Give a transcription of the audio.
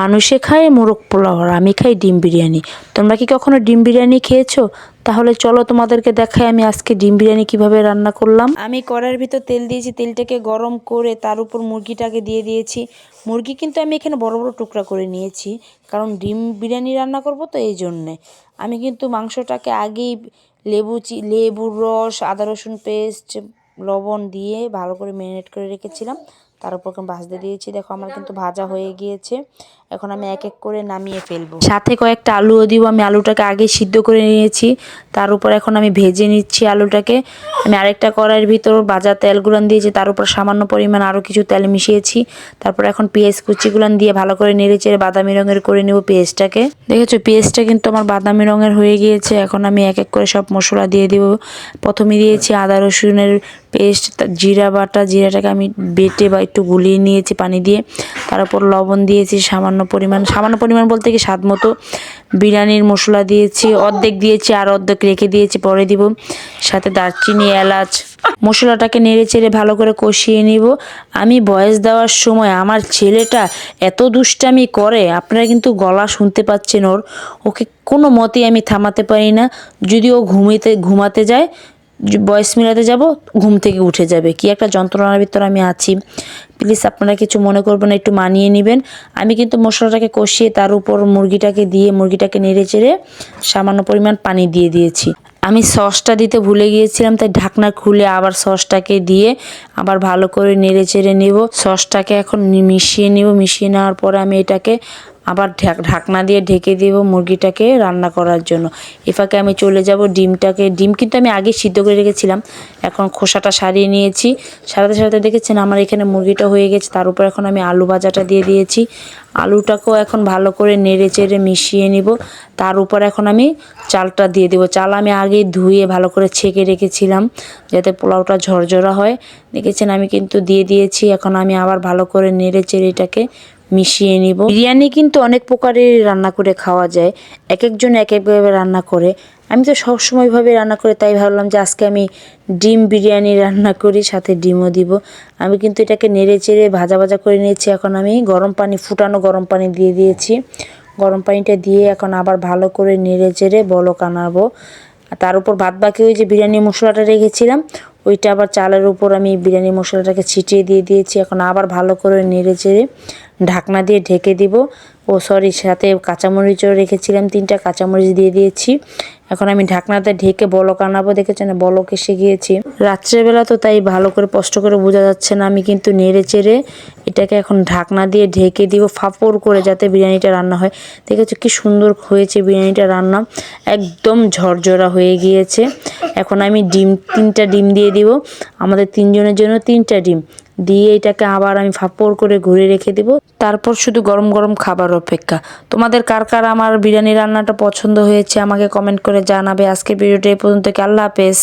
মানুষে খায় মোরগ পোলাও আর আমি খাই ডিম বিরিয়ানি। তোমরা কি কখনো ডিম বিরিয়ানি খেয়েছো? তাহলে চলো তোমাদেরকে দেখাই আমি আজকে ডিম বিরিয়ানি কীভাবে রান্না করলাম। আমি কড়াইয়ের ভিতর তেল দিয়েছি, তেলটাকে গরম করে তার উপর মুরগিটাকে দিয়ে দিয়েছি। মুরগি কিন্তু আমি এখানে বড় বড় টুকরা করে নিয়েছি, কারণ ডিম বিরিয়ানি রান্না করব তো এই জন্যে। আমি কিন্তু মাংসটাকে আগেই লেবু চি, লেবুর রস, আদা রসুন পেস্ট, লবণ দিয়ে ভালো করে ম্যারিনেট করে রেখেছিলাম। তার উপর এখন ভাজতে দিয়েছি। দেখো আমার কিন্তু ভাজা হয়ে গিয়েছে। এখন আমি এক এক করে নামিয়ে ফেলব। সাথে কয়েকটা আলুও দিব। আমি আলুটাকে আগে সিদ্ধ করে নিয়েছি। তার উপর এখন আমি ভেজে নিচ্ছি আলুটাকে। আমি আরেকটা কড়াইয়ের ভিতর ভাজা তেলগুলান দিয়েছি। তার উপর সামান্য পরিমাণ আরও কিছু তেল মিশিয়েছি। তারপর এখন পেঁয়াজ কুচিগুলান দিয়ে ভালো করে নেড়ে চেড়ে বাদামি রঙের করে নেব পেঁয়াজটাকে। দেখেছ পেঁয়াজটা কিন্তু আমার বাদামি রঙের হয়ে গিয়েছে। এখন আমি এক এক করে সব মশলা দিয়ে দিব। প্রথমে দিয়েছি আদা রসুনের পেস্ট জিরা বাটা। জিরাটাকে আমি বেটে বা একটু গুলিয়ে নিয়েছি পানি দিয়ে। তার উপর লবণ দিয়েছি সামান্য পরিমাণ। সামান্য পরিমাণ বলতে কি স্বাদ মতো বিরিয়ানির মশলা দিয়েছি, অর্ধেক দিয়েছি আর অর্ধেক রেখে দিয়েছি, পরে দিব সাথে দারচিনি, এলাচ। মশলাটাকে নেড়ে চেড়ে ভালো করে কষিয়ে নিব। আমি বয়স দেওয়ার সময় আমার ছেলেটা এত দুষ্টামি করে, আপনারা কিন্তু গলা শুনতে পাচ্ছেন ওর। ওকে কোনো মতেই আমি থামাতে পারি না। যদি ও ঘুমিতে, ঘুমাতে যায়, বয়স মিলাতে যাব, ঘুম থেকে উঠে যাবে। কি একটা যন্ত্রণার ভিতর আমি আছি। প্লিজ আপনারা কিছু মনে করবেন না, একটু মানিয়ে নেবেন। আমি কিন্তু মশলাটাকে কষিয়ে তার উপর মুরগিটাকে দিয়ে মুরগিটাকে নেড়ে চেড়ে সামান্য পরিমাণ পানি দিয়ে দিয়েছি। আমি সসটা দিতে ভুলে গিয়েছিলাম, তাই ঢাকনা খুলে আবার সসটাকে দিয়ে আবার ভালো করে নেড়ে চেড়ে নেব। সসটাকে এখন মিশিয়ে নেব। মিশিয়ে নেওয়ার পরে আমি এটাকে আবার ঢাক- ঢাকনা দিয়ে ঢেকে দেব মুরগিটাকে রান্না করার জন্য। এফাকে আমি চলে যাব ডিমটাকে। ডিম কিন্তু আমি আগে সিদ্ধ করে রেখেছিলাম, এখন খোসাটা সারিয়ে নিয়েছি। সারাতে সারাতে দেখেছেন আমার এখানে মুরগিটা হয়ে গেছে। তার উপর এখন আমি আলু ভাজাটা দিয়ে দিয়েছি। আলুটাকেও এখন ভালো করে নেড়ে চেড়ে মিশিয়ে নিব। তার উপর এখন আমি চালটা দিয়ে দেবো। চাল আমি আগে ধুয়ে ভালো করে ছেঁকে রেখেছিলাম যাতে পোলাওটা ঝরঝরা হয়। দেখেছেন আমি কিন্তু দিয়ে দিয়েছি। এখন আমি আবার ভালো করে নেড়ে চেড়ে এটাকে মিশিয়ে নিব। বিরিয়ানি কিন্তু অনেক প্রকারের রান্না করে খাওয়া যায়। এক একজন এক একভাবে রান্না করে। আমি তো সবসময় ভাবে রান্না করে, তাই ভাবলাম যে আজকে আমি ডিম বিরিয়ানি রান্না করি, সাথে ডিমও দিব। আমি কিন্তু এটাকে নেড়ে চেড়ে ভাজা ভাজা করে নিয়েছি। এখন আমি গরম পানি, ফুটানো গরম পানি দিয়ে দিয়েছি। গরম পানিটা দিয়ে এখন আবার ভালো করে নেড়ে চেড়ে বলক আনাবো। তার উপর বাদ বাকি ওই যে বিরিয়ানি মশলাটা রেখেছিলাম ওইটা আবার চালের উপর আমি বিরিয়ানি মশলাটাকে ছিটিয়ে দিয়ে দিয়েছি। এখন আবার ভালো করে নেড়ে চেড়ে ঢাকনা দিয়ে ঢেকে দিব। ও সরি সাথে কাঁচামরিচও রেখেছিলাম, তিনটা কাঁচামরিচ দিয়ে দিয়েছি। এখন আমি ঢাকনাতে ঢেকে বলক আনাবো, দেখেছেন? বলক এসে গিয়েছি। রাত্রেবেলা তো তাই ভালো করে স্পষ্ট করে বোঝা যাচ্ছে না, আমি কিন্তু নেড়ে চেড়ে এটাকে এখন ঢাকনা দিয়ে ঢেকে দিব ফাপড় করে যাতে বিরিয়ানিটা রান্না হয়। দেখেছ কি সুন্দর হয়েছে বিরিয়ানিটা রান্না। একদম ঝরঝরা হয়ে গিয়েছে। এখন আমি ডিম, তিনটা ডিম দিয়ে দিব। আমাদের তিনজনের জন্য তিনটা ডিম। দিয়ে এটাকে আবার আমি ফাপড় করে ঘুরে রেখে দিব। তারপর শুধু গরম গরম খাবার অপেক্ষা। তোমাদের কার কার আমার বিরিয়ানি রান্নাটা পছন্দ হয়েছে আমাকে কমেন্ট করে জানাবে। আজকে ভিডিওটা এই পর্যন্ত আল্লাহ হাফেজ।